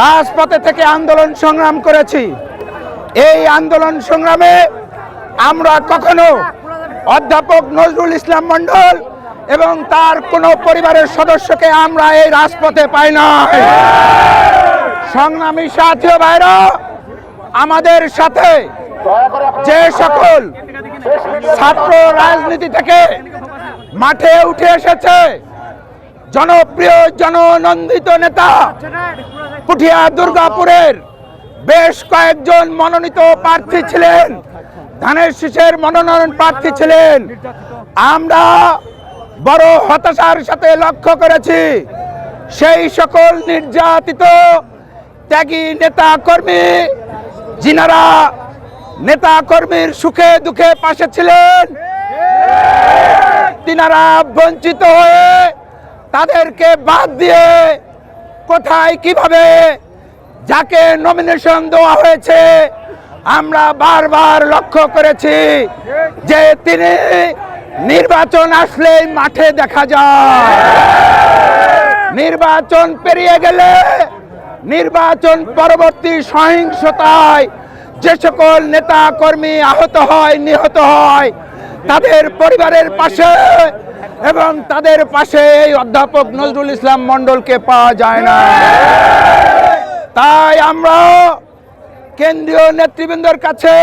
রাজপথে থেকে আন্দোলন সংগ্রাম করেছি। এই আন্দোলন সংগ্রামে আমরা কখনো অধ্যাপক নজরুল ইসলাম মন্ডল এবং তার কোনো পরিবারের সদস্যকে আমরা এই রাজপথে পাই নাই। সংগ্রামী সাথী ও ভাইরা, আমাদের সাথে যে সকল ছাত্র রাজনীতি থেকে মাঠে উঠে এসেছে জনপ্রিয় জননন্দিত নেতা পুঠিয়া দুর্গাপুরের বেশ কয়েকজন মনোনীত প্রার্থী ছিলেন। ধানের শীষের মনোনয়ন প্রার্থী ছিলেন। আমরা বড় হতাশার সাথে লক্ষ্য করেছি, সেই সকল নির্যাতিত ত্যাগী নেতা কর্মী যিনারা নেতা কর্মীর সুখে দুঃখে পাশে ছিলেন, তিনারা বঞ্চিত হয়ে তাদেরকে বাদ দিয়ে কোথায়, কীভাবে, যাকে নমিনেশন দেওয়া হয়েছে, আমরা বারবার লক্ষ্য করেছি যে তিনি নির্বাচন আসলেই মাঠে দেখা যায়। নির্বাচন পেরিয়ে গেলে নির্বাচন পরবর্তী সহিংসতায় যে সকল নেতা কর্মী আহত হয়, নিহত হয়, তাদের পরিবারের পাশে এবং তাদের পাশে এই অধ্যাপক নজরুল ইসলাম মণ্ডলকে পাওয়া যায় না। তাই আমরা কেন্দ্রীয় নেতৃবৃন্দের কাছে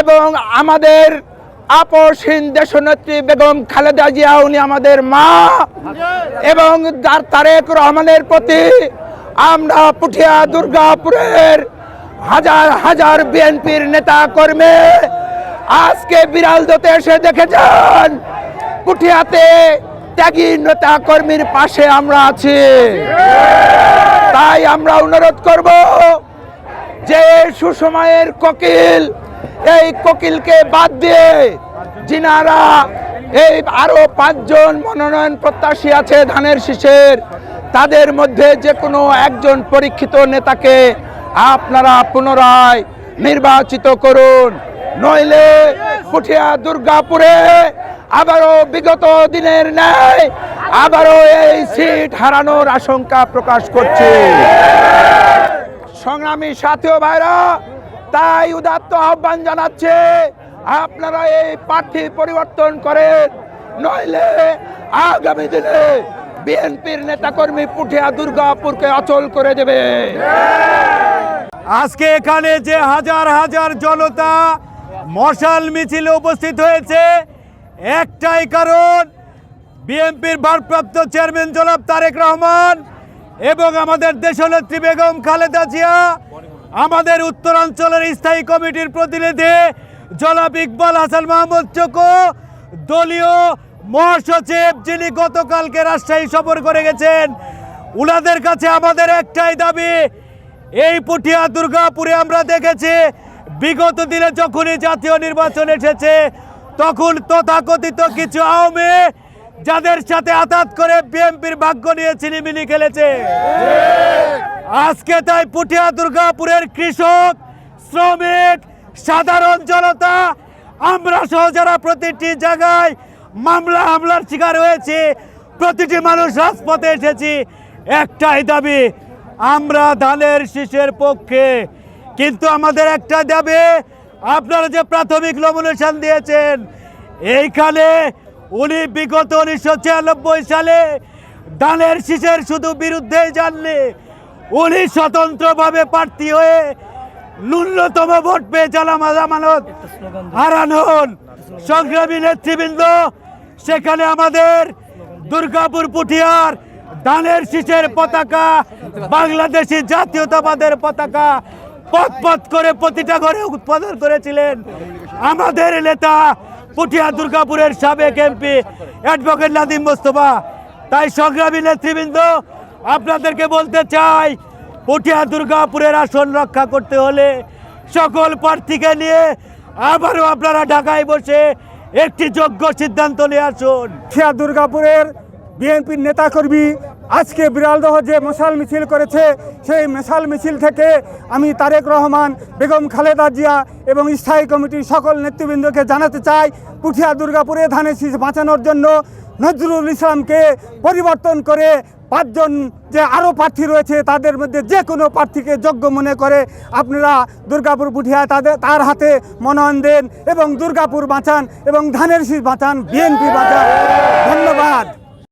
এবং আমাদের আপসহীন দেশনেত্রী বেগম খালেদা জিয়া, উনি আমাদের মা এবং তার তারেক রহমানের প্রতি আমরা পুঠিয়া দুর্গাপুরের হাজার হাজার বিএনপির নেতা কর্মী আজকে বিড়াল দতে এসে দেখেছেন। পুঠিয়াতে ত্যাগী নেতা কর্মীর পাশে আমরা আছি। তাই আমরা অনুরোধ করব যে সুসময়ের কোকিল, এই কোকিলকে বাদ দিয়ে যিনারা এই আরও পাঁচজন মনোনয়ন প্রত্যাশী আছে ধানের শীষের, তাদের মধ্যে যে কোনো একজন পরীক্ষিত নেতাকে আপনারা পুনরায় নির্বাচিত করুন। নইলে পুঠিয়া দুর্গাপুরে আবারও বিগত দিনের ন্যায় আবারও এই সিট হারানোর আশঙ্কা প্রকাশ করছে। সংগ্রামী সাথী ও ভাইরা, তাই উদাত্ত আহ্বান জানাচ্ছে, আপনারা এই প্রার্থী পরিবর্তন করেন, নইলে আগামী দিনে বিএনপির নেতাকর্মী পুঠিয়া দুর্গাপুরকে অচল করে দেবে। আজকে এখানে যে হাজার হাজার জনতা মশাল মিছিলে উপস্থিত হয়েছে। একটাই কারণ, বিএনপির ভারপ্রাপ্ত চেয়ারম্যান জনাব তারেক রহমান এবং আমাদের দেশনেত্রী বেগম খালেদা জিয়া, আমাদের উত্তরাঞ্চলের স্থায়ী কমিটির প্রতিনিধি জনাব ইকবাল হাসান মাহমুদ চকো দলীয় মহাসচিব যিনি গতকালকে রাজশাহী সফর করে গেছেন, উনাদের কাছে আমাদের একটাই দাবি, এই পুঠিয়া দুর্গাপুরে আমরা দেখেছি বিগত দিনে যখনই জাতীয় নির্বাচন এসেছে, তখন তথাকথিত কিছু আওয়ামী যাদের সাথে আঘাত করে বিএনপির ভাগ্য নিয়ে ছিনিমিনি খেলেছে। আজকে তাই পুঠিয়া দুর্গাপুরের কৃষক, শ্রমিক, সাধারণ জনতা, আমরা সহ যারা প্রতিটি জায়গায় মামলা হামলার শিকার হয়েছে, প্রতিটি মানুষ রাজপথে এসেছি, একটাই দাবি, আমরা ধানের শীষের পক্ষে কিন্তু আমাদের একটা দাবি, আপনারা যে প্রাথমিক নমিনেশন দিয়েছেন, এইখানে উনি বিগত উনিশশো ছিয়ানব্বই সালে ধানের শীষের শুধু বিরুদ্ধেই যাননি, উনি স্বতন্ত্রভাবে প্রার্থী হয়ে ন্যূনতম ভোট পেয়ে জালামা জামানত হারানোন সংগ্রামী নেতৃবৃন্দ, সেখানে আমাদের দুর্গাপুর পুঠিয়ার ধানের শীষের পতাকা, বাংলাদেশি জাতীয়তাবাদের পতাকা পথ পথ করে প্রতিটা ঘরে উৎপাদন করেছিলেন। আমাদের নেতা পুঠিয়া দুর্গাপুরের সাবেক এমপি অ্যাডভোকেট নাদিম মোস্তফা। তাই সংগ্রামী নেতৃবৃন্দ, আপনাদেরকে বলতে চাই, পুঠিয়া দুর্গাপুরের আসন রক্ষা করতে হলে সকল প্রার্থীকে নিয়ে আবারও আপনারা ঢাকায় বসে একটি যোগ্য সিদ্ধান্ত নিয়ে আসুন। খেয়া দুর্গাপুরের বিএনপির নেতাকর্মী আজকে বিড়ালদহ যে মশাল মিছিল করেছে, সেই মশাল মিছিল থেকে আমি তারেক রহমান, বেগম খালেদা জিয়া এবং স্থায়ী কমিটির সকল নেতৃবৃন্দকে জানাতে চাই, পুঠিয়া দুর্গাপুরে ধানের শীষ বাঁচানোর জন্য নজরুল ইসলামকে পরিবর্তন করে পাঁচজন যে আরও প্রার্থী রয়েছে, তাদের মধ্যে যে কোনো প্রার্থীকে যোগ্য মনে করে আপনারা দুর্গাপুর বুঠিয়া তাদের তার হাতে মনোনয়ন দেন এবং দুর্গাপুর বাঁচান এবং ধানের শীষ বাঁচান, বিএনপি বাঁচান। ধন্যবাদ।